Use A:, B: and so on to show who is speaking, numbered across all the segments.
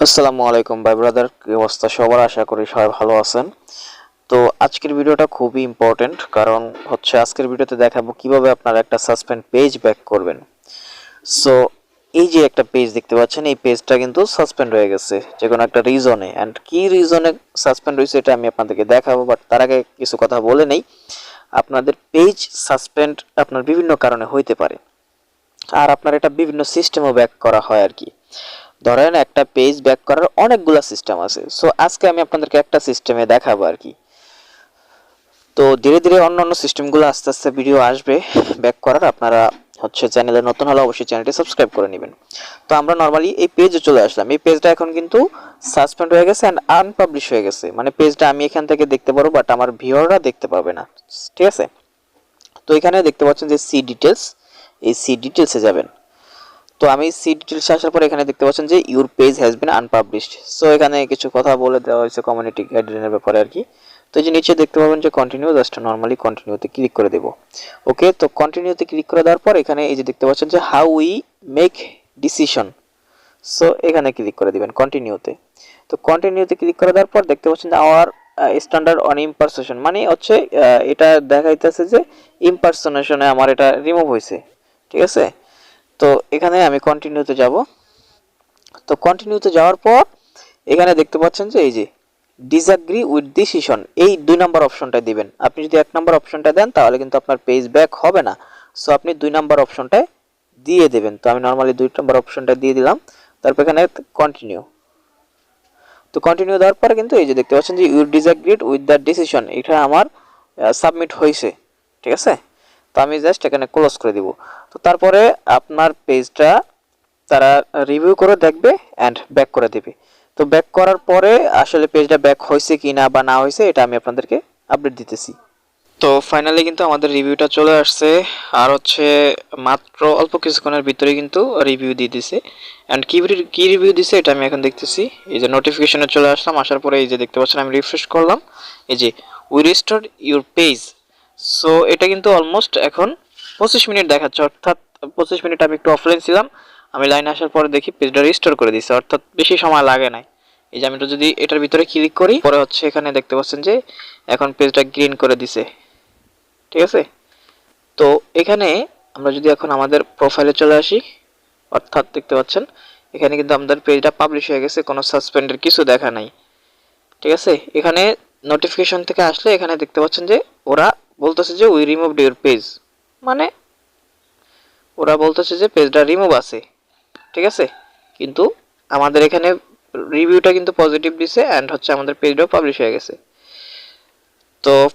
A: আসসালামু আলাইকুম ভাই ব্রাদার, কি অবস্থা সবার? আশা করি সবাই ভালো আছেন। তো আজকের ভিডিওটা খুবই ইম্পর্টেন্ট কারণ হচ্ছে আজকের ভিডিওতে দেখাবো কীভাবে আপনারা একটা সাসপেন্ড পেজ ব্যাক করবেন। সো এই যে একটা পেজ দেখতে পাচ্ছেন, এই পেজটা কিন্তু সাসপেন্ড হয়ে গেছে, যে কোনো একটা রিজনে অ্যান্ড কি রিজনে সাসপেন্ড হয়েছে এটা আমি আপনাদেরকে দেখাবো বাট তার আগে কিছু কথা বলে নেই। আপনাদের পেজ সাসপেন্ড আপনার বিভিন্ন কারণে হইতে পারে। আর আপনার এটা বিভিন্ন সিস্টেমও ব্যাক করা হয় আর কি। ধরেন একটা পেজ ব্যাক করার অনেকগুলো সিস্টেম আছে। সো আজকে আমি আপনাদেরকে একটা সিস্টেমে দেখাবো আর কি। তো, ধীরে ধীরে অন্য অন্য সিস্টেমগুলো আস্তে আস্তে ভিডিও আসবে। ব্যাক করার আপনারা হচ্ছে চ্যানেলে নতুন হলে অবশ্যই চ্যানেলটি সাবস্ক্রাইব করে নেবেন। তো, আমরা নর্মালি এই পেজে চলে আসলাম। এই পেজটা এখন কিন্তু সাসপেন্ড হয়ে গেছে অ্যান্ড আনপাবলিশ হয়ে গেছে। মানে পেজটা আমি এখান থেকে দেখতে পারব বাট আমার ভিউয়াররা দেখতে পাবে না। ঠিক আছে? তো, এখানে দেখতে পাচ্ছেন যে সি ডিটেলস এই সি ডিটেলসে যাবেন। তো আমি সিট ডিটেলসে আসার পর এখানে দেখতে পাচ্ছেন যে your page has been unpublished so এখানে কিছু কথা বলে দেওয়া হয়েছে কমিউনিটি গাইডলাইনের ব্যাপারে আর কি। তো এই যে নিচে দেখতে পাবেন যে কন্টিনিউ জাস্ট নর্মালি কন্টিনিউতে ক্লিক করে দেবো। ওকে তো কন্টিনিউতে ক্লিক করে দেওয়ার পর এখানে এই যে দেখতে পাচ্ছেন যে how we make decision so এখানে ক্লিক করে দিবেন কন্টিনিউতে তো। কন্টিনিউতে ক্লিক করে দেওয়ার পর দেখতে পাচ্ছেন যে আওয়ার স্ট্যান্ডার্ড অন ইম্পারসেশন মানে হচ্ছে এটা দেখাইতেছে যে ইম্পারসোনেশনে আমার এটা রিমুভ হয়েছে। ঠিক আছে? তো এখানে আমি কন্টিনিউতে যাব। তো কন্টিনিউতে যাওয়ার পর এখানে দেখতে পাচ্ছেন যে এই যে ডিসঅ্যাগ্রি উইথ ডিসিশন এই দুই নাম্বার অপশনটা দিবেন। আপনি যদি এক নাম্বার অপশনটা দেন, তাহলে কিন্তু আপনার পেজ ব্যাক হবে না। সো আপনি দুই নাম্বার অপশনটায় দিয়ে দেবেন। তো আমি নর্মালি দুই নাম্বার অপশনটা দিয়ে দিলাম। তারপর এখানে কন্টিনিউ তো কন্টিনিউ দেওয়ার পরে কিন্তু এই যে দেখতে পাচ্ছেন যে you disagreed with the decision এটা আমার সাবমিট হয়েছে। ঠিক আছে? তো আমি জাস্ট এখানে ক্লোজ করে দিব। তো তারপরে আপনার পেজটা তারা রিভিউ করে দেখবে অ্যান্ড ব্যাক করে দেবে। তো ব্যাক করার পরে আসলে পেজটা ব্যাক হয়েছে কি না বা না হয়েছে, এটা আমি আপনাদেরকে আপডেট দিতেছি। তো ফাইনালি কিন্তু আমাদের রিভিউটা চলে আসছে, আর হচ্ছে মাত্র অল্প কিছুক্ষণের ভিতরে কিন্তু রিভিউ দিয়ে দিছে। অ্যান্ড কি কি রিভিউ দিছে এটা আমি এখন দেখতেছি। এই যে নোটিফিকেশনে চলে আসলাম, আসার পরে এই যে দেখতে পাচ্ছেন, আমি রিফ্রেশ করলাম। এই যে we restore your page so এটা কিন্তু অলমোস্ট এখন পঁচিশ মিনিট দেখাচ্ছে। অর্থাৎ পঁচিশ মিনিট আমি একটু অফলাইন ছিলাম। আমি লাইনে আসার পরে দেখি পেজটা রিস্টোর করে দিছে অর্থাৎ বেশি সময় লাগে নাই। এই যে আমি যদি এটার ভিতরে ক্লিক করি, পরে হচ্ছে এখানে দেখতে পাচ্ছেন যে এখন পেজটা গ্রিন করে দিছে। ঠিক আছে? তো এখানে আমরা যদি এখন আমাদের প্রোফাইলে চলে আসি, অর্থাৎ দেখতে পাচ্ছেন, এখানে কিন্তু আমাদের পেজটা পাবলিশ হয়ে গেছে। কোনো সাসপেন্ডের কিছু দেখা নাই। ঠিক আছে? এখানে নোটিফিকেশন থেকে আসলে এখানে দেখতে পাচ্ছেন যে ওরা বলতেছে যে উই রিমুভ ইউর পেজ মানে ওরা বলতেছে যে পেজটা রিমুভ আছে। ঠিক আছে? কিন্তু আমাদের এখানে রিভিউটা কিন্তু পজিটিভ দিছে অ্যান্ড হচ্ছে আমাদের পেজটাও পাবলিশ হয়ে গেছে। তো,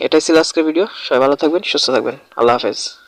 A: এটাই ছিল আজকের ভিডিও সবাই ভালো থাকবেন, সুস্থ থাকবেন। আল্লাহ হাফেজ।